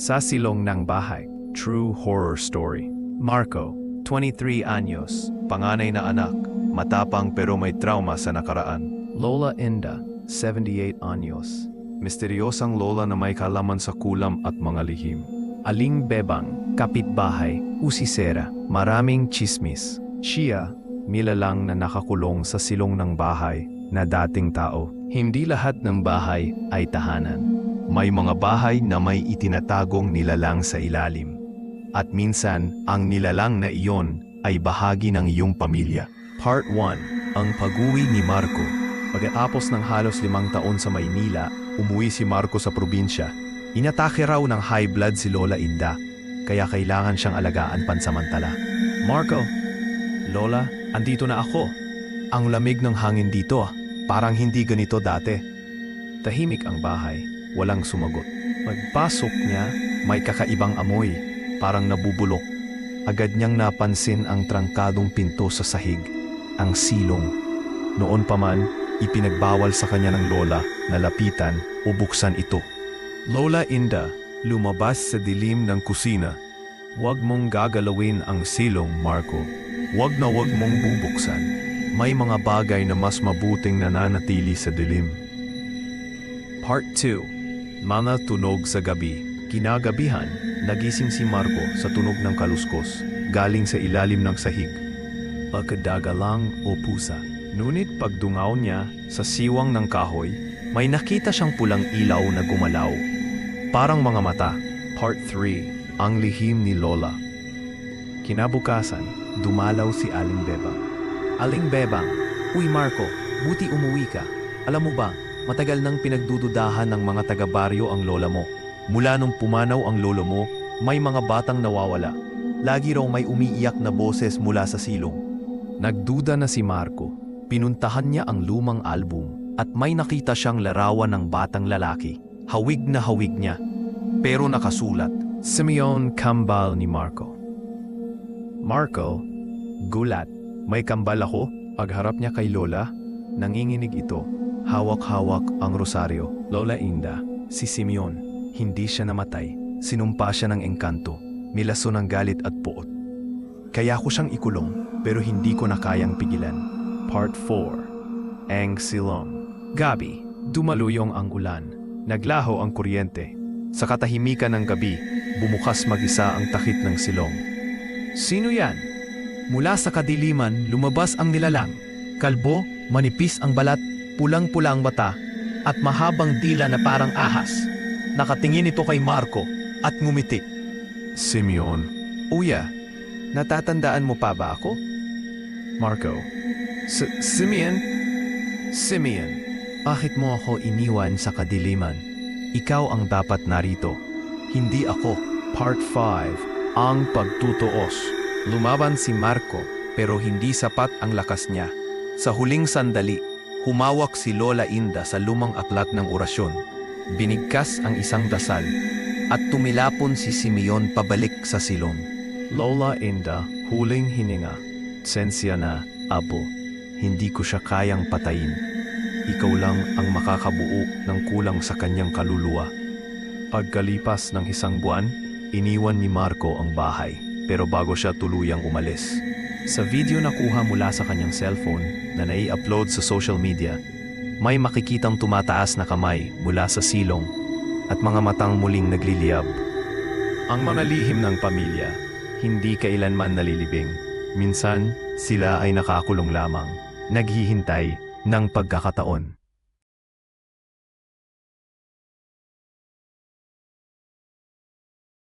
Sa silong ng bahay, true horror story. Marco, 23 anyos, panganay na anak, matapang pero may trauma sa nakaraan. Lola Inda, 78 anyos, misteryosang lola na may kalaman sa kulam at mga lihim. Aling Bebang, kapitbahay, usisera, maraming chismis. Siya, milalang na nakakulong sa silong ng bahay na dating tao. Hindi lahat ng bahay ay tahanan. May mga bahay na may itinatagong nilalang sa ilalim. At minsan, ang nilalang na iyon ay bahagi ng iyong pamilya. Part 1. Ang pag-uwi ni Marco. Pagkatapos ng halos limang taon sa Maynila, umuwi si Marco sa probinsya. Inatake raw ng high blood si Lola Inda, kaya kailangan siyang alagaan pansamantala. Marco, Lola, andito na ako. Ang lamig ng hangin dito, ah. parang hindi ganito dati. Tahimik ang bahay, walang sumagot. Pagpasok niya, may kakaibang amoy, parang nabubulok. Agad niyang napansin ang trangkadong pinto sa sahig, ang silong. Noon pa man, ipinagbawal sa kanya ng lola na lapitan o buksan ito. Lola Inda, lumabas sa dilim ng kusina. Huwag mong gagalawin ang silong, Marco. Huwag na huwag mong bubuksan. May mga bagay na mas mabuting nananatili sa dilim. Part 2 Mga tunog sa gabi Kinagabihan, nagising si Marco sa tunog ng kaluskos galing sa ilalim ng sahig. Pagkadagalang o pusa. Ngunit pagdungaw niya sa siwang ng kahoy, may nakita siyang pulang ilaw na gumalaw. Parang mga mata. Part 3 Ang lihim ni Lola Kinabukasan, dumalaw si Aling Bebang. Aling Bebang, Uy Marco, buti umuwi ka. Alam mo ba, matagal nang pinagdududahan ng mga taga-baryo ang lola mo. Mula nung pumanaw ang lolo mo, may mga batang nawawala. Lagi raw may umiiyak na boses mula sa silong. Nagduda na si Marco. Pinuntahan niya ang lumang album at may nakita siyang larawan ng batang lalaki. Hawig na hawig niya. Pero nakasulat, Simeon Kambal ni Marco. Marco, gulat. May kambal ako. Pagharap niya kay Lola, nanginginig ito. Hawak-hawak ang rosaryo. Lola Inda, si Simeon. Hindi siya namatay. Sinumpa siya ng engkanto. Milaso ng galit at puot. Kaya ko siyang ikulong, pero hindi ko na kayang pigilan. Part 4 Ang Silong Gabi, dumaluyong ang ulan. Naglaho ang kuryente. Sa katahimikan ng gabi, bumukas mag-isa ang takip ng silong. Sino yan? Mula sa kadiliman, lumabas ang nilalang. Kalbo, manipis ang balat, pulang-pula ang mata, at mahabang dila na parang ahas. Nakatingin ito kay Marco at ngumiti. Simeon, Uya, natatandaan mo pa ba ako? Marco, S- Simeon? Simeon, bakit mo ako iniwan sa kadiliman? Ikaw ang dapat narito, hindi ako. Part 5 Ang Pagtutuos Lumaban si Marco pero hindi sapat ang lakas niya. Sa huling sandali, humawak si Lola Inda sa lumang aklat ng orasyon. Binigkas ang isang dasal at tumilapon si Simeon pabalik sa silong. Lola Inda, huling hininga. Sensya na, Apo. Hindi ko siya kayang patayin. Ikaw lang ang makakabuo ng kulang sa kanyang kaluluwa. Pagkalipas ng isang buwan, iniwan ni Marco ang bahay pero bago siya tuluyang umalis. Sa video na kuha mula sa kanyang cellphone na nai-upload sa social media, may makikitang tumataas na kamay mula sa silong at mga matang muling nagliliyab. Ang mga lihim ng pamilya, hindi kailanman nalilibing. Minsan, sila ay nakakulong lamang, naghihintay ng pagkakataon.